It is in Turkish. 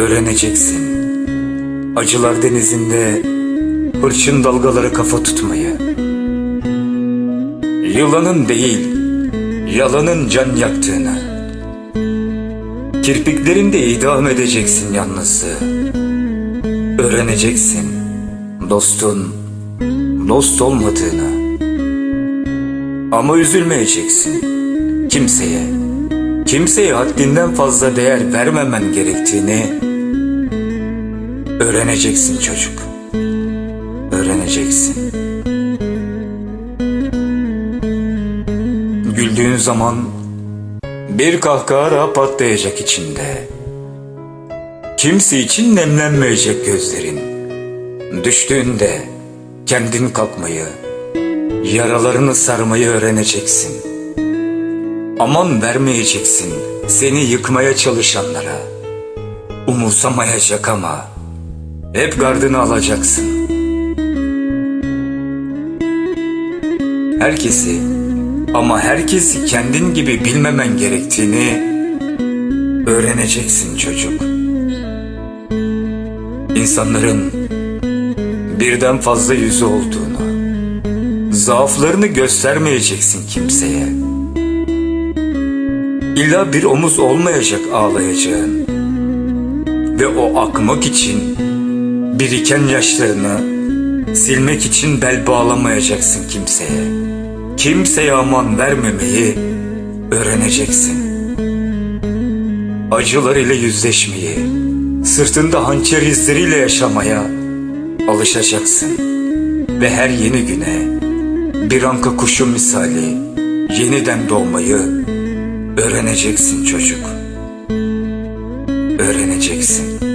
Öğreneceksin. Acılar denizinde hırçın dalgaları kafa tutmayı. Yılanın değil, yalanın can yaktığını. Kirpiklerinde idam edeceksin yalnızlığı. Öğreneceksin dostun dost olmadığını. Ama üzülmeyeceksin kimseye. Kimseye haddinden fazla değer vermemen gerektiğini öğreneceksin çocuk. Öğreneceksin. Güldüğün zaman bir kahkaha patlayacak içinde. Kimse için nemlenmeyecek gözlerin. Düştüğünde kendin kalkmayı, yaralarını sarmayı öğreneceksin. Aman vermeyeceksin seni yıkmaya çalışanlara. Umursamayacak ama hep gardını alacaksın. Herkesi ama herkesi kendin gibi bilmemen gerektiğini öğreneceksin çocuk. İnsanların birden fazla yüzü olduğunu, zaaflarını göstermeyeceksin kimseye. İlla bir omuz olmayacak ağlayacağın ve o akmak için biriken yaşlarını silmek için bel bağlamayacaksın kimseye. Kimseye aman vermemeyi öğreneceksin. Acılar ile yüzleşmeyi, sırtında hançer izleriyle yaşamaya alışacaksın. Ve her yeni güne bir anka kuşu misali yeniden doğmayı öğreneceksin çocuk. Öğreneceksin.